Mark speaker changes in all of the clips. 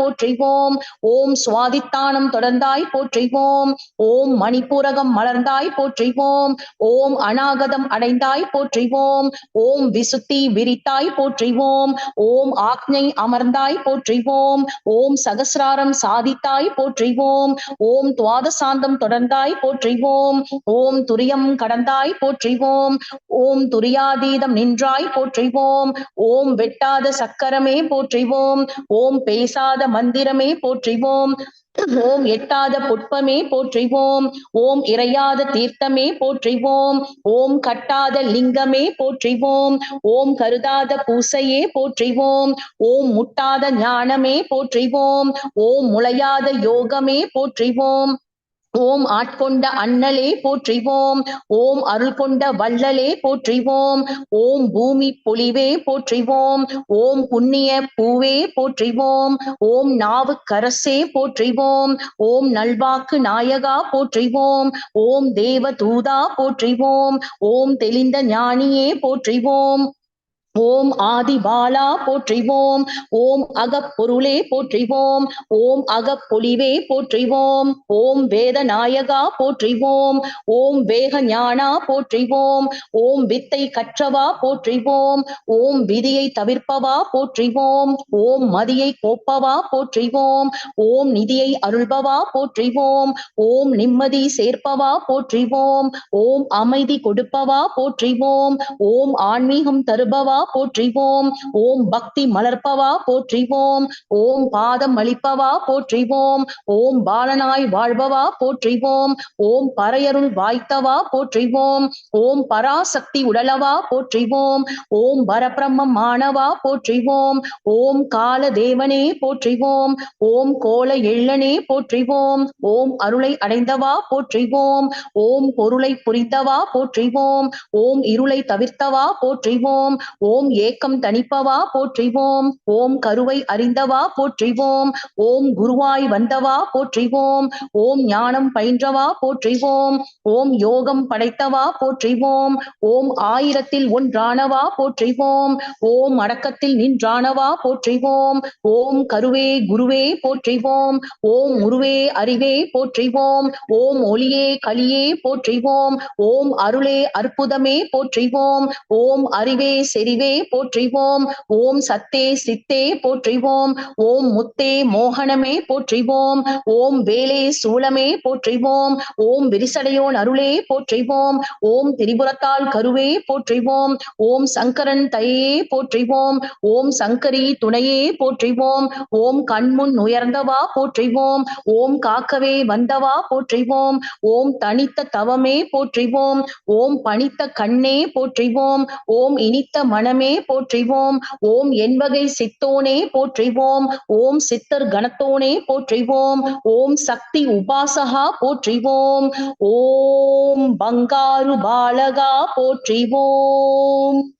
Speaker 1: போற்றிவோம் ஓம் சுவாதித்தானம் தொடர்ந்தாய் போற்றிவோம் ஓம் மணிப்பூரகம் மலர்ந்தாய் போற்றிவோம் ஓம் அநாகதம் அடைந்தாய் போற்றிவோம் ஓம் விசுத்தி விரித்தாய் போற்றிவோம் ஓம் ஆக்ஞை அமர்ந்தாய் போற்றிவோம் ஓம் சகசிராரம் சாதித்தாய் போற்றிவோம் ஓம் துவாதசாந்தம் தொடர்ந்தாய் போற்றிவோம் ஓம் துரியம் கடந்தாய் போற்றிவோம் ஓம் துரியாதீதம் நின்றாய் போற்றிவோம் ஓம் வெட்டாத சக்கரமே போற்றிவோம் ஓம் பேசாத மந்திரமே போற்றிவோம். ஓம் எட்டாத புட்பமே போற்றிவோம். ஓம் இறையாத தீர்த்தமே போற்றிவோம். ஓம் கட்டாத லிங்கமே போற்றிவோம். ஓம் கருதாத பூசையே போற்றிவோம். ஓம் முட்டாத ஞானமே போற்றிவோம். ஓம் முளையாத யோகமே போற்றிவோம். ஓம் ஆட்கொண்ட அண்ணலே போற்றிவோம். ஓம் அருள் கொண்ட வள்ளலே போற்றிவோம். ஓம் பூமி பொலிவே போற்றிவோம். ஓம் புண்ணிய பூவே போற்றிவோம். ஓம் நாவுக்கரசே போற்றிவோம். ஓம் நல்வாக்கு நாயகா போற்றிவோம். ஓம் தேவ தூதா போற்றிவோம். ஓம் தெளிந்த ஞானியே போற்றிவோம். ஓம் ஆதிபாலா போற்றிவோம் ஓம் அகப்பொருளே போற்றிவோம் ஓம் அகப்பொழிவே போற்றிவோம் ஓம் வேதநாயகா போற்றிவோம் ஓம் வேக ஞானா போற்றிவோம் ஓம் வித்தை கற்றவா போற்றிவோம் ஓம் விதியை தவிர்ப்பவா போற்றிவோம் ஓம் மதியை கோப்பவா போற்றிவோம் ஓம் நிதியை அருள்பவா போற்றிவோம் ஓம் நிம்மதி சேர்ப்பவா போற்றிவோம் ஓம் அமைதி கொடுப்பவா போற்றிவோம் ஓம் ஆன்மீகம் தருபவா போற்றிவோம் ஓம் பக்தி மலர்ப்பவா போற்றிவோம் ஓம் பாதம் அளிப்பவா போற்றிவோம் ஓம் பாலனாய் வாழ்பவா போற்றிவோம் ஓம் பறையருள் வாய்த்தவா போற்றிவோம் ஓம் பராசக்தி உடலவா போற்றிவோம் ஓம் பரபிரம்மம் மாணவா போற்றிவோம் ஓம் கால தேவனே போற்றிவோம் ஓம் கோல எள்ளனே போற்றிவோம் ஓம் அருளை அடைந்தவா போற்றிவோம் ஓம் பொருளை புரிந்தவா போற்றிவோம் ஓம் இருளை தவிர்த்தவா போற்றிவோம் ஓம் ஏக்கம் தணிப்பவா போற்றிவோம் ஓம் கருவை அறிந்தவா போற்றிவோம் ஓம் குருவாய் வந்தவா போற்றிவோம் ஓம் ஞானம் பயின்றவா போற்றிவோம் ஓம் யோகம் படைத்தவா போற்றிவோம் ஓம் ஆயிரத்தில் ஒன்றானவா போற்றிவோம் ஓம் அடக்கத்தில் நின்றானவா போற்றிவோம் ஓம் கருவே குருவே போற்றிவோம் ஓம் உருவே அறிவே போற்றிவோம் ஓம் ஒளியே களியே போற்றிவோம் ஓம் அருளே அற்புதமே போற்றிவோம் ஓம் அறிவே செறிவே போற்றிவோம் ஓம் சத்தே சித்தே போற்றிவோம் ஓம் முத்தே மோகனமே போற்றிவோம் ஓம் வேலே சூளமே போற்றிவோம் ஓம் விரிசடையோன் அருளே போற்றிவோம் ஓம் திரிபுரத்தால் கருவே போற்றிவோம் ஓம் சங்கரன் தையே போற்றிவோம் ஓம் சங்கரி துணையே போற்றிவோம் ஓம் கண்முன் உயர்ந்தவா போற்றிவோம் ஓம் காக்கவே வந்தவா போற்றிவோம் ஓம் தனித்த தவமே போற்றிவோம் ஓம் பணித்த கண்ணே போற்றிவோம் ஓம் இனித்த மன மனமே போற்றிவோம். ஓம் என்பகை சித்தோனே போற்றிவோம். ஓம் சித்தர் கணத்தோனே போற்றிவோம். ஓம் சக்தி உபாசகா போற்றிவோம். ஓம் பங்காரு பாலகா போற்றிவோம்.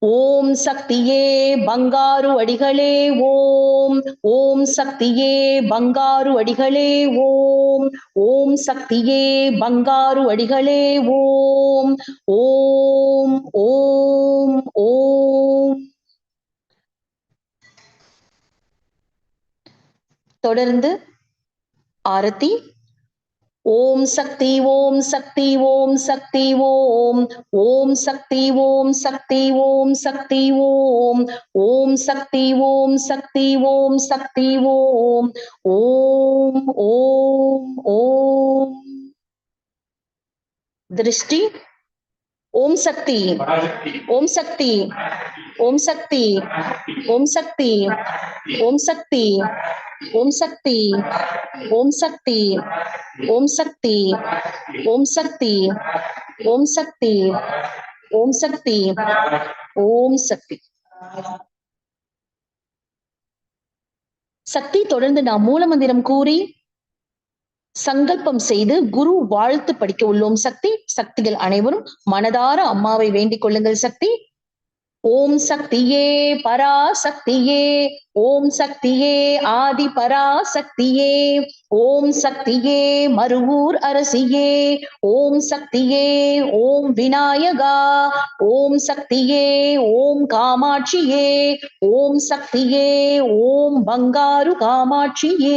Speaker 1: ஓம் சக்தியே பங்காரு அடிகளே ஓம். ஓம் சக்தியே பங்காரு அடிகளே ஓம். ஓம் சக்தியே பங்காரு அடிகளே ஓம். ஓம் ஓம் ஓம். தொடர்ந்து ஆரத்தி ओम शक्ति ओम शक्ति ओम शक्ति, ओम। ओम शक्ति ओम शक्ति ओम शक्ति, ओम। ओम शक्ति ओम शक्ति ओम शक्ति, ओम। ओम ओम ओम। दृष्टि? ஓம் சக்தி ஓம் சக்தி ஓம் சக்தி ஓம் சக்தி ஓம் சக்தி ஓம் சக்தி ஓம் சக்தி ஓம் சக்தி ஓம் சக்தி ஓம் சக்தி ஓம் சக்தி ஓம் சக்தி சக்தி தொடர்ந்து நாம் மூலமந்திரம் கூறி சங்கல்பம் செய்து குரு வாழ்த்து படிக்க உள்ளோம் சக்தி. சக்திகள் அனைவரும் மனதார அம்மாவை வேண்டிக் கொள்ளுங்கள் சக்தி. ஓம் சக்தியே பராசக்தியே. ஓம் சக்தியே ஆதி பராசக்தியே. ஓம் சக்தியே மருவூர் அரசியே. ஓம் சக்தியே ஓம் விநாயகா. ஓம் சக்தியே ஓம் காமாட்சியே. ஓம் சக்தியே ஓம் பங்காரு காமாட்சியே.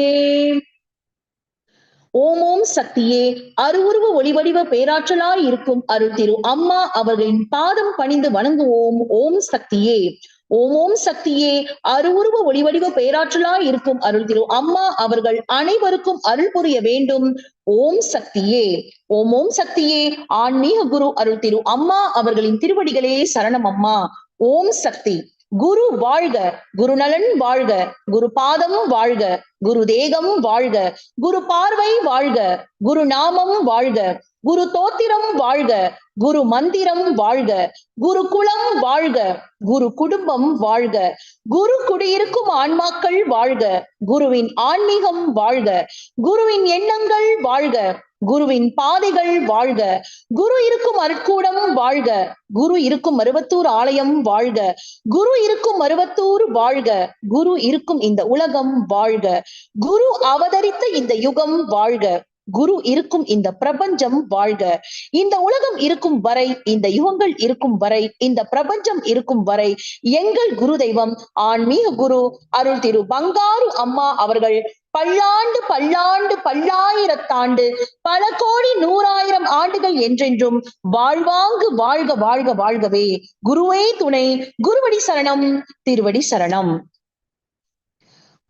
Speaker 1: ஓம் ஓம் சக்தியே அருவுருவ ஒளிவடிவ பேராற்றலாய் இருக்கும் அருள் திரு அம்மா அவர்களின் பாதம் பணிந்து வணங்குவோம் ஓம் சக்தியே. ஓம் ஓம் சக்தியே அருவுருவ ஒளிவடிவ பேராற்றலாய் இருக்கும் அருள் திரு அம்மா அவர்கள் அனைவருக்கும் அருள் புரிய வேண்டும். ஓம் சக்தியே. ஓம் ஓம் சக்தியே ஆன்மீக குரு அருள் திரு அம்மா அவர்களின் திருவடிகளே சரணம் அம்மா. ஓம் சக்தி. குரு வாழ்க குருநலன் வாழ்க குரு பாதமும் வாழ்க குரு தேகமும் வாழ்க குரு பார்வை வாழ்க குரு நாமமும் வாழ்க குரு தோத்திரம் வாழ்க குரு மந்திரம் வாழ்க குரு குலம் வாழ்க குரு குடும்பம் வாழ்க குரு குடியிருக்கும் ஆன்மாக்கள் வாழ்க குருவின் ஆன்மீகம் வாழ்க குருவின் எண்ணங்கள் வாழ்க குருவின் பாதைகள் வாழ்க. குரு இருக்கும் அருட்கூடம் வாழ்க. குரு இருக்கும் மருவத்தூர் ஆலயம் வாழ்க. குரு இருக்கும் மருவத்தூர் வாழ்க. குரு இருக்கும் இந்த உலகம் வாழ்க. குரு அவதரித்த இந்த யுகம் வாழ்க. குரு இருக்கும் இந்த பிரபஞ்சம் வாழ்க. இந்த உலகம் இருக்கும் வரை இந்த யுகங்கள் இருக்கும் வரை இந்த பிரபஞ்சம் இருக்கும் வரை எங்கள் குரு தெய்வம் ஆன்மீக குரு அருள் திரு பங்காரு அம்மா அவர்கள் பல்லாண்டு பல்லாண்டு பல்லாயிரத்தாண்டு பல கோடி நூறாயிரம் ஆண்டுகள் என்றென்றும் வாழ்வாங்கு வாழ்க வாழ்க வாழ்கவே. குருவே துணை குருவடி சரணம் திருவடி சரணம்.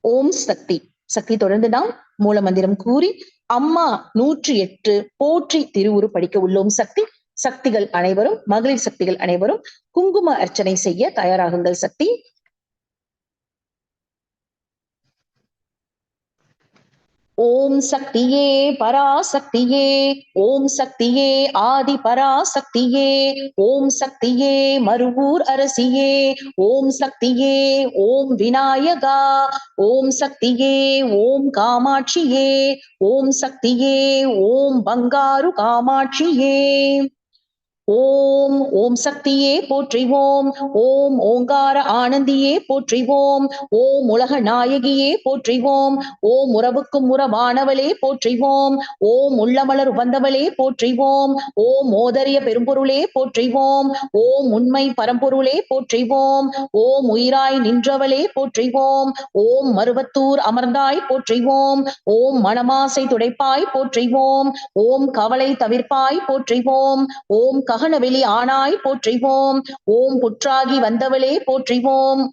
Speaker 1: ஓம் சக்தி. சக்தி தொடர்ந்து நாம் மூலமந்திரம் கூறி அம்மா நூற்றி எட்டு போற்றி திருவுரு படிக்க உள்ளோம் சக்தி. சக்திகள் அனைவரும் மகளிர் சக்திகள் அனைவரும் குங்கும அர்ச்சனை செய்ய தயாராகுங்கள் சக்தி. ஓம் சக்தியே பராசக்தியே ஓம் சக்தியே ஆதி பராசக்தியே ஓம் சக்தியே மருவூர் அரசியே ஓம் சக்தியே ஓம் விநாயகா ஓம் சக்தியே ஓம் காமாட்சியே ஓம் சக்தியே ஓம் பங்காரு காமாட்சியே. ஓம் ஓம் சக்தியே போற்றிவோம் ஓம் ஓங்கார ஆனந்தியே போற்றிவோம் ஓம் உலக நாயகியே போற்றிவோம் ஓம் உறவுக்கும் உறவானவளே போற்றிவோம் ஓம் உள்ளமலர் வந்தவளே போற்றிவோம் ஓம் ஓதரிய பெரும்பொருளே போற்றிவோம் ஓம் உண்மை பரம்பொருளே போற்றிவோம் ஓம் உயிராய் நின்றவளே போற்றிவோம் ஓம் மருவத்தூர் அமர்ந்தாய் போற்றிவோம் ஓம் மணமாசை துடைப்பாய் போற்றிவோம் ஓம் கவலை தவிர்ப்பாய் போற்றிவோம் ஓம் ககனவெளி ஆனாய் போற்றிவோம். ஓம் புற்றாகி வந்தவளே போற்றிவோம்.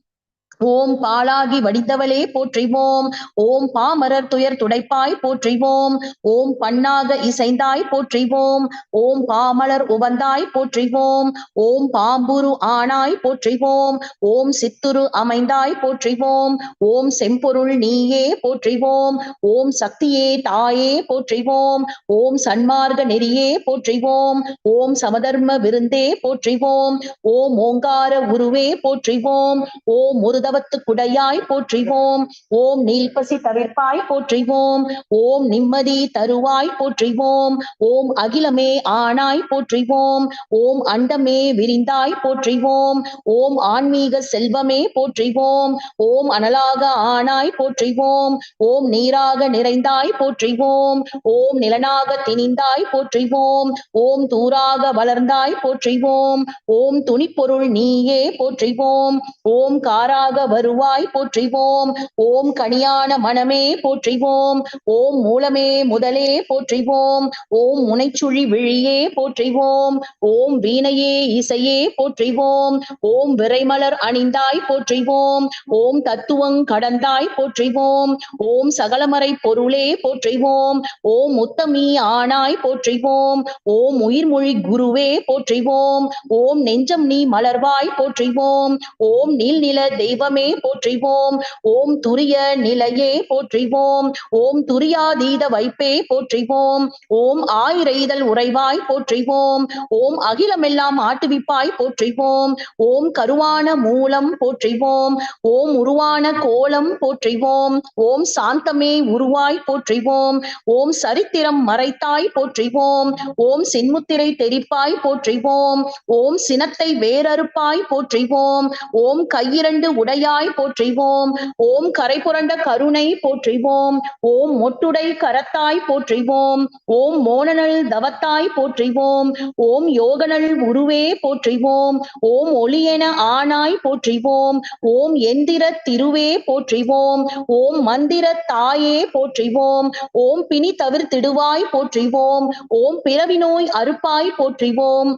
Speaker 1: ஓம் பாலாகி வடித்தவளே போற்றிவோம் ஓம் பாமரர் துயர் துடைப்பாய் போற்றிவோம் ஓம் பண்ணாக இசைந்தாய் போற்றிவோம் ஓம் பாமலர் உவந்தாய் போற்றிவோம் ஓம் பாம்புரு ஆனாய் போற்றிவோம் ஓம் சித்துரு அமைந்தாய் போற்றிவோம் ஓம் செம்பொருள் நீயே போற்றிவோம் ஓம் சக்தியே தாயே போற்றிவோம் ஓம் சன்மார்க்க நெறியே போற்றிவோம் ஓம் சமதர்ம விருந்தே போற்றிவோம் ஓம் ஓங்கார உருவே போற்றிவோம் ஓம் முருத உதவத்து குடையாய் போற்றிவோம் ஓம் நீல்பசி தவிர்ப்பாய் போற்றிவோம் ஓம் நிம்மதி தருவாய் போற்றிவோம் ஓம் அகிலமே ஆனாய் போற்றிவோம் ஓம் அண்டமே விரிந்தாய் போற்றிவோம் ஓம் ஆன்மீக செல்வமே போற்றிவோம் ஓம் அனலாக ஆனாய் போற்றிவோம் ஓம் நீராக நிறைந்தாய் போற்றிவோம் ஓம் நிலனாக திணிந்தாய் போற்றிவோம் ஓம் தூராக வளர்ந்தாய் போற்றிவோம் ஓம் துணிப்பொருள் நீயே போற்றிவோம் ஓம் காராக வருவாய் போற்றிவோம் ஓம் கனியான மனமே போற்றிவோம் ஓம் மூலமே முதலே போற்றிவோம் ஓம் முனைச்சுழி விழியே போற்றிவோம் ஓம் வீணையே இசையே போற்றிவோம் ஓம் விரைமலர் அணிந்தாய் போற்றிவோம் ஓம் தத்துவங் கடந்தாய் போற்றிவோம் ஓம் சகலமறை பொருளே போற்றிவோம் ஓம் முத்தமி ஆனாய் போற்றிவோம் ஓம் உயிர்மொழி குருவே போற்றிவோம் ஓம் நெஞ்சம் நீ மலர்வாய் போற்றிவோம் ஓம் நீல்நில தெய்வ தெய்வமே போற்றிவோம் ஓம் துரிய நிலையே போற்றிவோம் ஓம் துரியாதீத வைப்பே போற்றிவோம் ஓம் ஆயிரைதல் உறைவாய் போற்றிவோம் ஓம் அகிலமெல்லாம் ஆட்டுவிப்பாய் போற்றிவோம் ஓம் கருவான மூலம் போற்றிவோம் ஓம் உருவான கோலம் போற்றிவோம் ஓம் சாந்தமே உருவாய் போற்றிவோம் ஓம் சரித்திரம் மறைத்தாய் போற்றிவோம் ஓம் சின்முத்திரை தெரிப்பாய் போற்றிவோம் ஓம் சினத்தை வேறறுப்பாய் போற்றிவோம் ஓம் கையிரண்டு உடை உடையாய் போற்றிவோம். ஓம் கரை புரண்ட கருணை போற்றிவோம். ஓம் மொட்டுடை கரத்தாய் போற்றிவோம். ஓம் மோனனல் தவத்தாய் போற்றிவோம். ஓம் யோகனல் உருவே போற்றிவோம். ஓம் ஒளியென ஆனாய் போற்றிவோம். ஓம் எந்திர திருவே போற்றிவோம். ஓம் மந்திர தாயே போற்றிவோம். ஓம் பிணி தவிர்த்திடுவாய் போற்றிவோம். ஓம் பிறவி நோய் அறுப்பாய் போற்றிவோம்.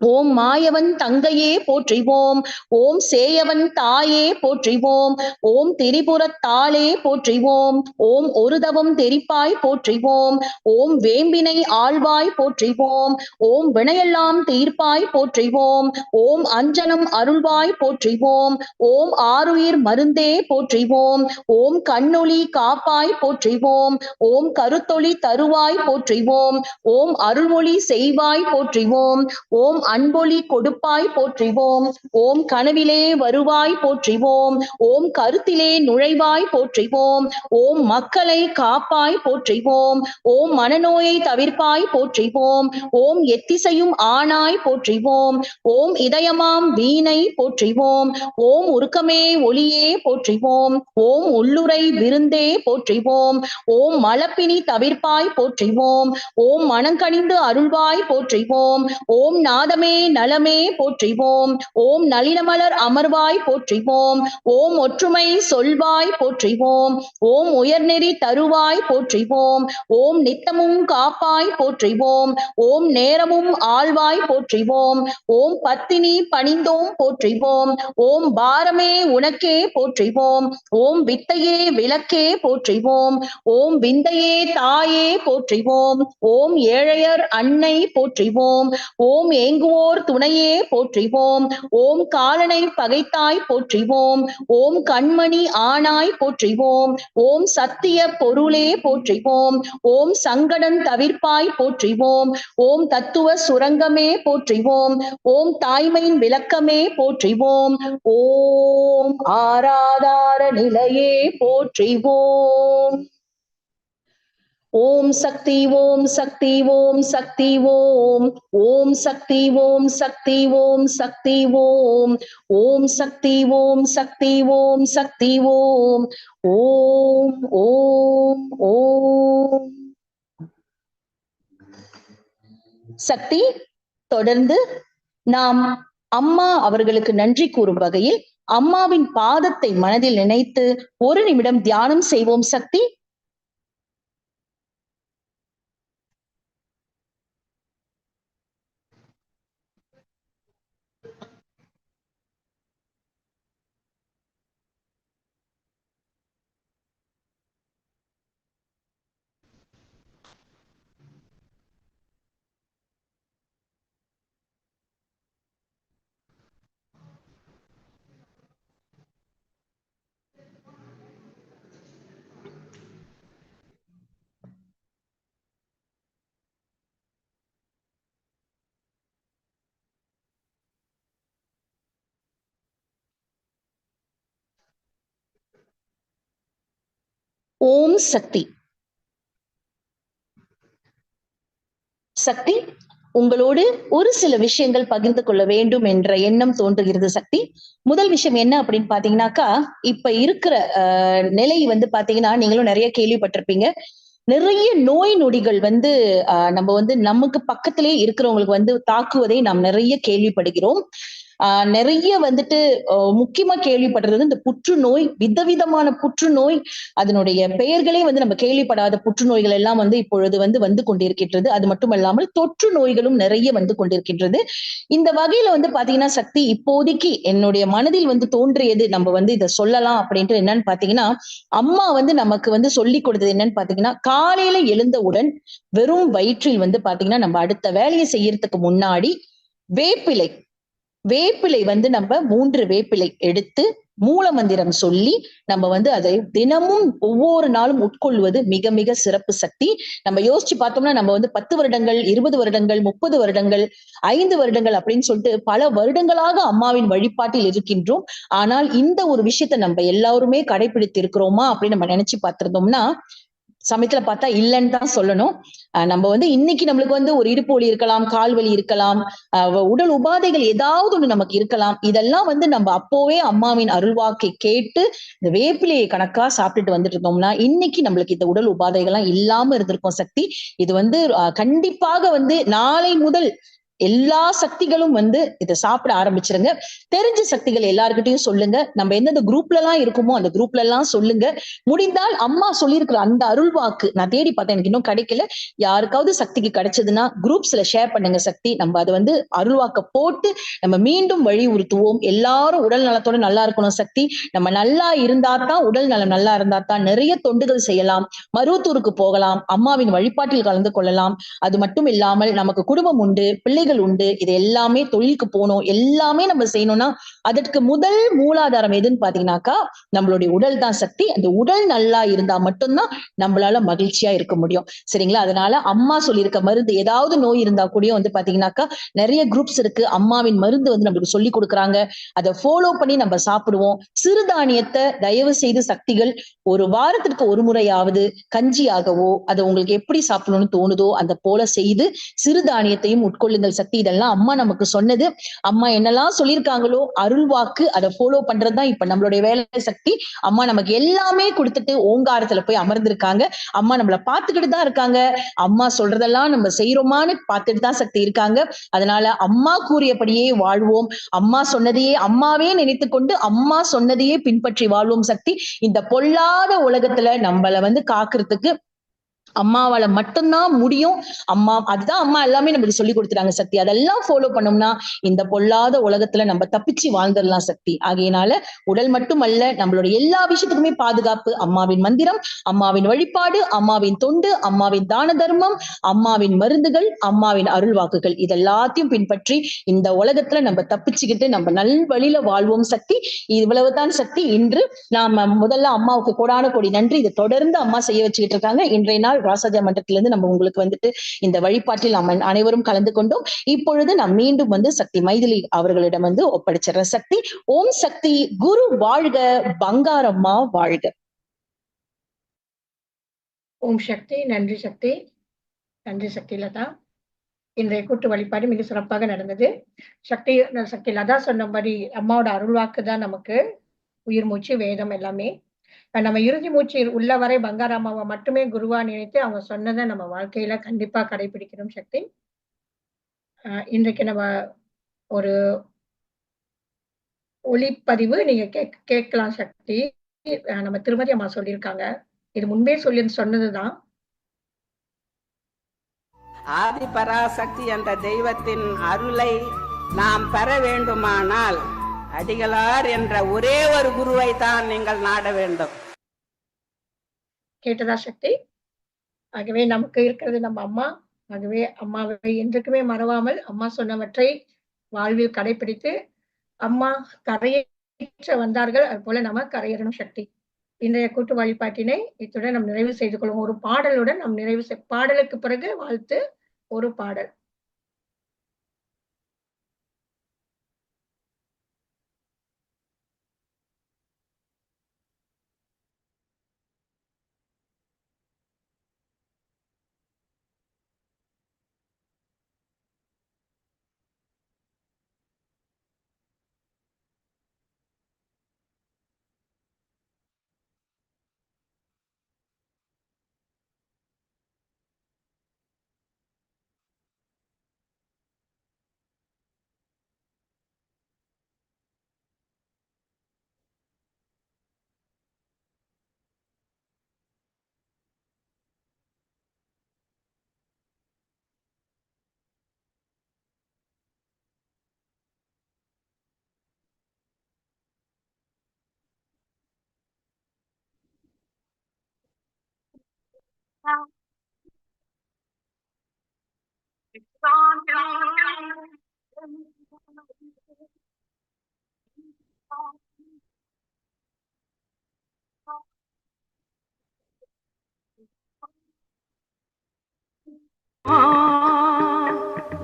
Speaker 1: ஓம் மாயவன் தங்கையே போற்றிவோம் ஓம் சேயவன் தாயே போற்றிவோம் ஓம் திரிபுரத்தாளே போற்றிவோம் ஓம் ஒருதவம் தெரிப்பாய் போற்றிவோம் ஓம் வேம்பினை ஆழ்வாய் போற்றிவோம் ஓம் வினையெல்லாம் தீர்ப்பாய் போற்றிவோம் ஓம் அஞ்சனம் அருள்வாய் போற்றிவோம் ஓம் ஆருயிர் மருந்தே போற்றிவோம் ஓம் கண்ணொளி காப்பாய் போற்றிவோம் ஓம் கருத்தொளி தருவாய் போற்றிவோம் ஓம் அருள்மொழி செய்வாய் போற்றிவோம் ஓம் அன்பொலி கொடுப்பாய் போற்றிவோம் ஓம் கனவிலே வருவாய் போற்றிவோம் ஓம் கருத்திலே நுழைவாய் போற்றிவோம் ஓம் மக்களை காப்பாய் போற்றிவோம் ஓம் மனநோயை தவிர்ப்பாய் போற்றிவோம் ஓம் எத்திசையும் ஆனாய் போற்றிவோம் ஓம் இதயமாம் வீணை போற்றிவோம் ஓம் உருக்கமே ஒளியே போற்றிவோம் ஓம் உள்ளுரை விருந்தே போற்றிவோம் ஓம் மலப்பினி தவிர்ப்பாய் போற்றிவோம் ஓம் மனங்கணிந்து அருள்வாய் போற்றிவோம் ஓம் நாத நலமே போற்றிவோம் ஓம் நளினமலர் அமர்வாய் போற்றிவோம் ஓம் ஒற்றுமை சொல்வாய் போற்றிவோம் ஓம் உயர்நெறி தருவாய் போற்றிவோம் ஓம் நித்தமும் காப்பாய் போற்றிவோம் ஓம் நேரமும் ஆழ்வாய் போற்றிவோம் ஓம் பத்தினி பணிந்தோம் போற்றிவோம் ஓம் பாரமே உனக்கே போற்றிவோம் ஓம் வித்தையே விளக்கே போற்றிவோம் ஓம் விந்தையே தாயே போற்றிவோம் ஓம் ஏழையர் அன்னை போற்றிவோம் ஓம் ஏங்குவோர் துணையே போற்றிவோம். ஓம் காலனை பகைத்தாய் போற்றிவோம். ஓம் கண்மணி ஆனாய் போற்றிவோம். ஓம் சத்திய பொருளே போற்றிவோம். ஓம் சங்கடன் தவிர்ப்பாய் போற்றிவோம். ஓம் தத்துவ சுரங்கமே போற்றிவோம். ஓம் தாய்மையின் விளக்கமே போற்றிவோம். ஓம் ஆராதார நிலையே போற்றிவோம். ஓம் சக்தி ஓம் சக்தி ஓம் சக்தி ஓம். ஓம் சக்தி ஓம் சக்தி ஓம் சக்தி ஓம். ஓம் சக்தி ஓம் சக்தி ஓம் சக்தி ஓம். ஓம் ஓம் ஓம். சக்தி தொடர்ந்து நாம் அம்மா அவர்களுக்கு நன்றி கூறும் வகையில் அம்மாவின் பாதத்தை மனதில் நினைத்து ஒரு நிமிடம் தியானம் செய்வோம் சக்தி. ஓம் சக்தி. சக்தி உங்களோடு ஒரு சில விஷயங்கள் பகிர்ந்து கொள்ள வேண்டும் என்ற எண்ணம் தோன்றுகிறது சக்தி. முதல் விஷயம் என்ன அப்படின்னு பாத்தீங்கன்னாக்கா இப்ப இருக்கிற அஹ், நிலை வந்து பாத்தீங்கன்னா நீங்களும் நிறைய கேள்விப்பட்டிருப்பீங்க. நிறைய நோய் நொடிகள் வந்து ஆஹ் நம்ம வந்து நமக்கு பக்கத்திலே இருக்கிறவங்களுக்கு வந்து தாக்குவதை நாம் நிறைய கேள்விப்படுகிறோம். ஆஹ் நிறைய வந்துட்டு முக்கியமா கேள்விப்படுறது இந்த புற்றுநோய் விதவிதமான புற்றுநோய் அதனுடைய பெயர்களே வந்து நம்ம கேள்விப்படாத புற்றுநோய்கள் எல்லாம் வந்து இப்பொழுது வந்து வந்து கொண்டிருக்கின்றது. அது மட்டுமல்லாமல் தொற்று நோய்களும் நிறைய வந்து கொண்டிருக்கின்றது. இந்த வகையில வந்து பாத்தீங்கன்னா சக்தி இப்போதைக்கு என்னுடைய மனதில் வந்து தோன்றியது நம்ம வந்து இதை சொல்லலாம் அப்படின்ட்டு என்னன்னு பாத்தீங்கன்னா அம்மா வந்து நமக்கு வந்து சொல்லி கொடுத்தது என்னன்னு பாத்தீங்கன்னா காலையில எழுந்தவுடன் வெறும் வயிற்றில் வந்து பாத்தீங்கன்னா நம்ம அடுத்த வேலையை செய்யறதுக்கு முன்னாடி வேப்பிலை வேப்பிலை வந்து நம்ம மூன்று வேப்பிலை எடுத்து மூல மந்திரம் சொல்லி நம்ம வந்து அதை தினமும் ஒவ்வொரு நாளும் உட்கொள்வது மிக மிக சிறப்பு சக்தி. நம்ம யோசிச்சு பார்த்தோம்னா நம்ம வந்து பத்து வருடங்கள் இருபது வருடங்கள் முப்பது வருடங்கள் ஐந்து வருடங்கள் அப்படின்னு சொல்லிட்டு பல வருடங்களாக அம்மாவின் வழிபாட்டில் இருக்கின்றோம். ஆனால் இந்த ஒரு விஷயத்த நம்ம எல்லாருமே கடைபிடித்து இருக்கிறோமா அப்படின்னு நம்ம நினைச்சு பார்த்திருந்தோம்னா சமயத்துல பார்த்தா இல்லைன்னு தான் சொல்லணும். அஹ் நம்ம வந்து இன்னைக்கு நம்மளுக்கு வந்து ஒரு இடுப்பு வலி இருக்கலாம் கால் வலி இருக்கலாம் உடல் உபாதைகள் ஏதாவது ஒண்ணு நமக்கு இருக்கலாம். இதெல்லாம் வந்து நம்ம அப்போவே அம்மாவின் அருள்வாக்கை கேட்டு இந்த வேப்பிலையை கணக்கா சாப்பிட்டுட்டு வந்துட்டு இருந்தோம்னா இன்னைக்கு நம்மளுக்கு இந்த உடல் உபாதைகள்லாம் இல்லாம இருந்திருக்கும் சக்தி. இது வந்து கண்டிப்பாக வந்து நாளை முதல் எல்லா சக்திகளும் வந்து இதை சாப்பிட ஆரம்பிச்சிருங்க. தெரிஞ்ச சக்திகள் எல்லாருக்கிட்டையும் சொல்லுங்க. நம்ம எந்தெந்த குரூப்ல எல்லாம் இருக்குமோ அந்த குரூப்ல எல்லாம் சொல்லுங்க. முடிந்தால் அம்மா சொல்லியிருக்கிற அந்த அருள்வாக்கு நான் தேடி பார்த்தேன். எனக்கு இன்னும் கிடைக்கல. யாருக்காவது சக்திக்கு கிடைச்சதுன்னா குரூப்ஸ்ல ஷேர் பண்ணுங்க சக்தி. நம்ம அதை வந்து அருள்வாக்க போட்டு நம்ம மீண்டும் வழியுறுத்துவோம் எல்லாரும் உடல் நலத்தோட நல்லா இருக்கணும் சக்தி. நம்ம நல்லா இருந்தா தான் உடல் நலம் நல்லா இருந்தா தான் நிறைய தொண்டுகள் செய்யலாம். மருவத்தூருக்கு போகலாம். அம்மாவின் வழிபாட்டில் கலந்து கொள்ளலாம். அது மட்டும் இல்லாமல் நமக்கு குடும்பம் உண்டு. பிள்ளைகள் உண்டு. இது எல்லாமே தொழிலுக்கு போகணும். எல்லாமே நம்ம செய்யணும்னா அதற்கு முதல் மூலாதாரம் எதுன்னு பாத்தீங்கன்னாக்கா நம்மளுடைய உடல் தான் சக்தி. அந்த உடல் நல்லா இருந்தா மட்டும்தான் நம்மளால மகிழ்ச்சியா இருக்க முடியும். சரிங்களா? அதனால அம்மா சொல்லியிருக்க மருந்து ஏதாவது நோய் இருந்தா கூட வந்து பாத்தீங்கன்னாக்கா நிறைய குரூப்ஸ் இருக்கு. அம்மாவின் மருந்து வந்து நம்மளுக்கு சொல்லி கொடுக்குறாங்க. அதை ஃபாலோ பண்ணி நம்ம சாப்பிடுவோம். சிறுதானியத்தை தயவு செய்து சக்திகள் ஒரு வாரத்திற்கு ஒரு முறையாவது கஞ்சியாகவோ அதை உங்களுக்கு எப்படி சாப்பிடணும்னு தோணுதோ அந்த போல செய்து சிறுதானியத்தையும் உட்கொள்ளுங்கள். சக்தி இதெல்லாம் அம்மா நமக்கு சொன்னது. அம்மா என்னெல்லாம் சொல்லியிருக்காங்களோ அருள்வாக்கு அதை ஃபாலோ பண்றதுதான் இப்ப நம்மளுடைய வேலை சக்தி. அம்மா நமக்கு எல்லாமே கொடுத்துட்டு ஓங்காரத்துல போய் அமர்ந்திருக்காங்க. அம்மா நம்மளை பார்த்துக்கிட்டு தான் இருக்காங்க. அம்மா சொல்றதெல்லாம் நம்ம செய்யறோமான்னு பார்த்துட்டு தான் சக்தி இருக்காங்க. அதனால அம்மா கூறியபடியே வாழ்வோம். அம்மா சொன்னதையே அம்மாவே நினைத்து கொண்டு அம்மா சொன்னதையே பின்பற்றி வாழ்வோம் சக்தி. இந்த பொல்லாத உலகத்துல நம்மள வந்து காக்குறதுக்கு அம்மாவால மட்டும்தான் முடியும். அம்மா அதுதான் அம்மா எல்லாமே நமக்கு சொல்லி கொடுத்துறாங்க சக்தி. அதெல்லாம் ஃபாலோ பண்ணோம்னா இந்த பொல்லாத உலகத்துல நம்ம தப்பிச்சு வாழ்ந்துடலாம் சக்தி. ஆகையினால உடல் மட்டுமல்ல நம்மளோட எல்லா விஷயத்துக்குமே பாதுகாப்பு. அம்மாவின் மந்திரம் அம்மாவின் வழிபாடு அம்மாவின் தொண்டு அம்மாவின் தான தர்மம் அம்மாவின் மருந்துகள் அம்மாவின் அருள் வாக்குகள் இதெல்லாத்தையும் பின்பற்றி இந்த உலகத்துல நம்ம தப்பிச்சுக்கிட்டு நம்ம நல் வழியில வாழ்வோம் சக்தி. இவ்வளவுதான் சக்தி. இன்று நாம முதல்ல அம்மாவுக்கு கோடான கோடி நன்றி. இதை தொடர்ந்து அம்மா செய்ய வச்சுக்கிட்டு இருக்காங்க. இன்றைய நாள் ராசாஜா மன்றத்திலிருந்து நம்ம உங்களுக்கு வந்துட்டு இந்த வழிபாட்டில் நம்ம அனைவரும் கலந்து கொண்டோம். இப்பொழுது நான் மீண்டும் வந்து சக்தி மைதிலி அவர்களிடம் வந்து ஒப்படைச்சிடுறேன். சக்தி ஓம் சக்தி குரு வாழ்க பங்காரம்மா வாழ்க.
Speaker 2: ஓம் சக்தி நன்றி சக்தி. நன்றி சக்தி லதா. இன்றைய கூட்டு வழிபாடு மிக சிறப்பாக நடந்தது. சக்தி சக்தி லதா சொன்னபடி அம்மாவோட அருள்வாக்கு தான் நமக்கு. உயிர் மூச்சு வேதம் எல்லாமே. நம்ம இறுதி மூச்சு உள்ள வரை பங்காராமாவை மட்டுமே குருவா நினைத்து அவங்க சொன்னதை நம்ம வாழ்க்கையில கண்டிப்பா கடைபிடிக்கணும் சக்தி. இன்றைக்கு நம்ம ஒரு ஒளிப்பதிவு நீங்க கேக் கேட்கலாம் சக்தி. நம்ம திருமதி அம்மா சொல்லியிருக்காங்க. இது முன்பே சொல்லி சொன்னதுதான்.
Speaker 3: ஆதி பராசக்தி என்ற தெய்வத்தின் அருளை நாம் பெற வேண்டுமானால் அடிகளார் என்ற ஒரே ஒரு குருவை தான் நீங்கள் நாட வேண்டும்.
Speaker 2: கேட்டதா சக்தி? ஆகவே நமக்கு இருக்கிறது நம்ம அம்மா. ஆகவே அம்மாவை என்றைக்குமே மறவாமல் அம்மா சொன்னவற்றை வாழ்வில் கடைபிடித்து அம்மா கரையேற்ற வந்தார்கள். அது போல நம்ம கரையேறணும் சக்தி. இன்றைய கூட்டு வழிபாட்டினை இத்துடன் நம் நிறைவு செய்து கொள்வோம். ஒரு பாடலுடன் நம் நிறைவு செய் பாடலுக்கு பிறகு வாழ்த்து ஒரு பாடல்.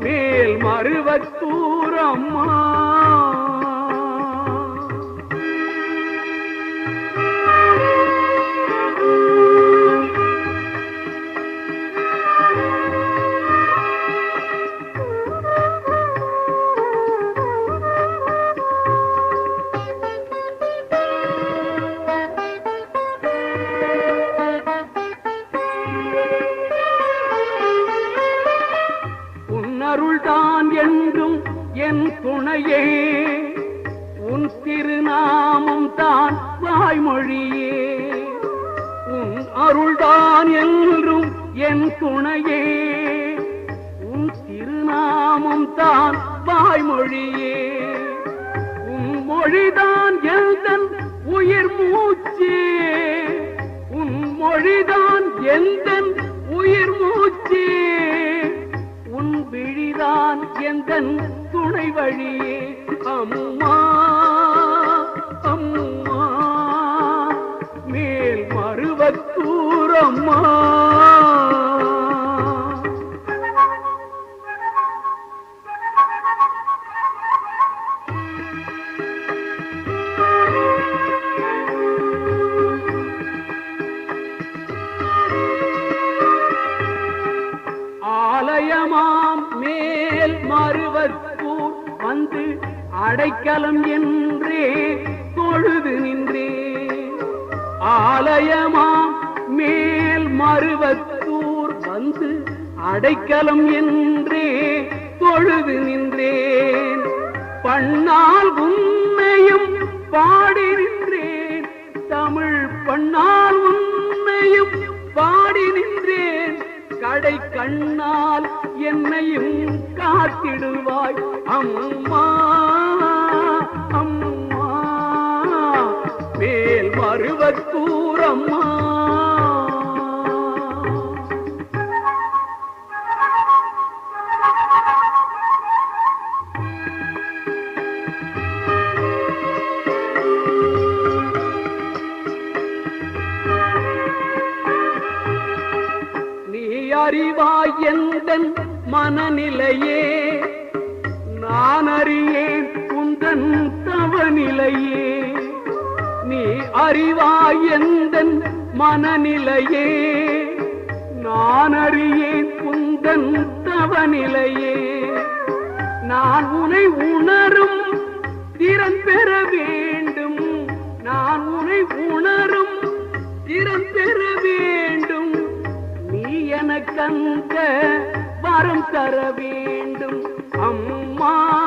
Speaker 4: மேல் மருவத்தூரம்மா மொழிதான் எந்தன் உயிர் மூச்சு. உன் மொழிதான் எந்தன் உயிர் மூச்சு. உன் விழிதான் எந்தன் துணை வழியே. அம்மா அம்மா மேல் மருவத்தூர் அடைக்கலம் என்றே தொழுது நின்றே. ஆலயமா மேல் மருவத்தூர் வந்து அடைக்கலம் என்றே தொழுது நின்றேன். பண்ணால் உன்னையும் பாடி நின்றேன். தமிழ் பண்ணால் உன்னையும் பாடி நின்றேன். கடை கண்ணால் என்னையும் காத்திடுவாய் அம்மா. அருவற்பூரம்மா நீ அறிவாய் எந்த மனநிலையே? நான் அறியேன் உந்தன் தவநிலையே. நீ அறிவாய் எந்த மனநிலையே? நான் அறியேன் உந்தன் தவநிலையே. நான் உனை உணரும் திறன் பெற வேண்டும். நான் உனை உணரும் திறன் பெற வேண்டும். நீ எனக்கந்த வரம் தர வேண்டும். அம்மா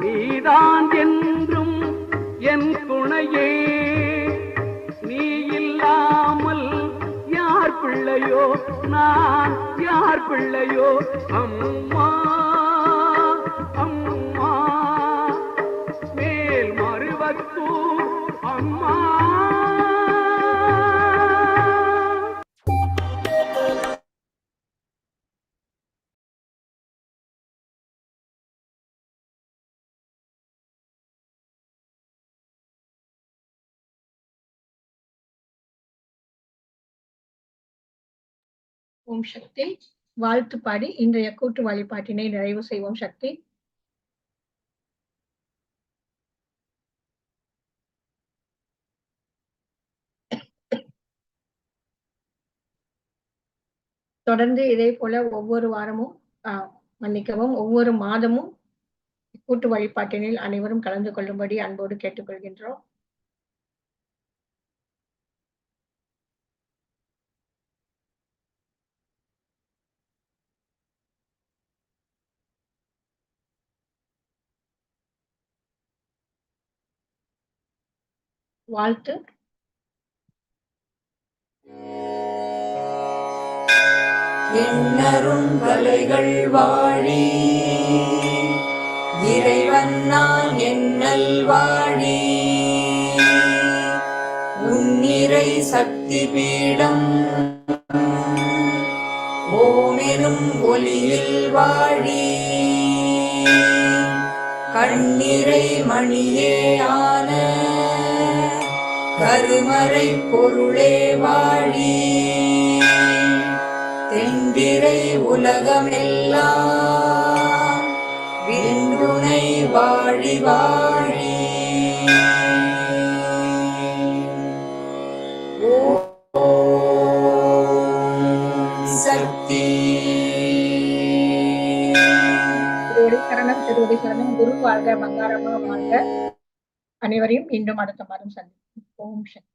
Speaker 4: நீதான் என்றும் என் துணையே. நீ இல்லாமல் யார் பிள்ளையோ? நான் யார் பிள்ளையோ? அம்மா.
Speaker 2: ஓம் சக்தி. வாழ்த்து பாடி இன்றைய கூட்டு வழிபாட்டினை நிறைவு செய்வோம் சக்தி. தொடர்ந்து இதே போல ஒவ்வொரு வாரமும் ஆஹ் மன்னிக்கவும் ஒவ்வொரு மாதமும் கூட்டு வழிபாட்டினில் அனைவரும் கலந்து கொள்ளும்படி அன்போடு கேட்டுக்கொள்கின்றோம். வாழ்த்து.
Speaker 5: எண்ணருங்கலைகள் வாழி இறைவன் நான் என்னல் வாழி. உன்னிறை சக்தி பீடம் ஓமெனும் ஒலியில் வாழி. கண்ணிறை மணியே ஆன கருமறை பொருளே வாழி. தெண்டிரை உலகமெல்லாம் விந்துணை வாழி வாழி. சக்தி.
Speaker 2: சரணம் திருவடி சரணம். குரு வாழ்க மங்காரமாக வாழ்க. அனைவரையும் மீண்டும் அடுத்த மாதம் சந்திப்போம். ஓம் சக்தி